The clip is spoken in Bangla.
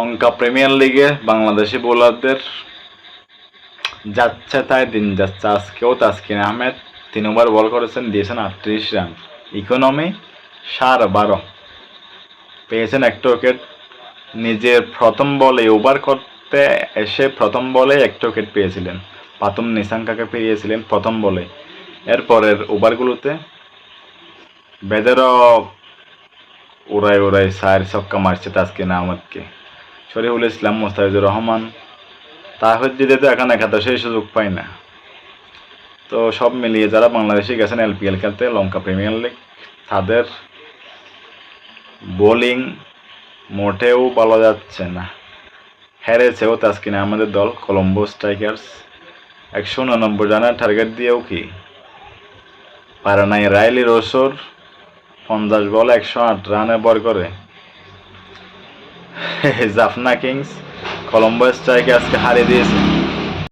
লঙ্কা প্রিমিয়ার লিগে বাংলাদেশি বোলারদের যাচ্ছে তাই দিন যাচ্ছে। আজকেও তাসকিন আহমেদ তিন ওভার বল করেছেন, দিয়েছেন আটত্রিশ রান। ইকোনমি সার বারো। পেয়েছেন একটা উইকেট। নিজের প্রথম বলে ওভার করতে এসে প্রথম বলে একটা উইকেট পেয়েছিলেন। পাতুম নিশাঙ্কাকে পেয়েছিলেন প্রথম বলে এরপরের ওভারগুলোতে বেদেরও উড়াই উড়াই সায়ের ছক্কা মারছে তাসকিন আহমদকে। শরীফুল ইসলাম মোস্তাফিজুর রহমান তাহিদ তো এখন সেই সুযোগ পায় না। তো সব মিলিয়ে যারা বাংলাদেশে গেছেন এলপিএল খেলতে, লঙ্কা প্রিমিয়ার লিগ, তাদের বোলিং মোটেও বলা যাচ্ছে না। হেরেছেও তাসকিন আমাদের দল, কলম্বো স্ট্রাইকার্স। একশো উননব্বই রানের টার্গেট দিয়েও কি? পারে নাই রাইলি রোসর, পঞ্চাশ বল একশো আট রানে বর করে। জাফনা কিংস কলম্বো স্ট্রাইকে আজকে হারিয়ে দিয়েছে।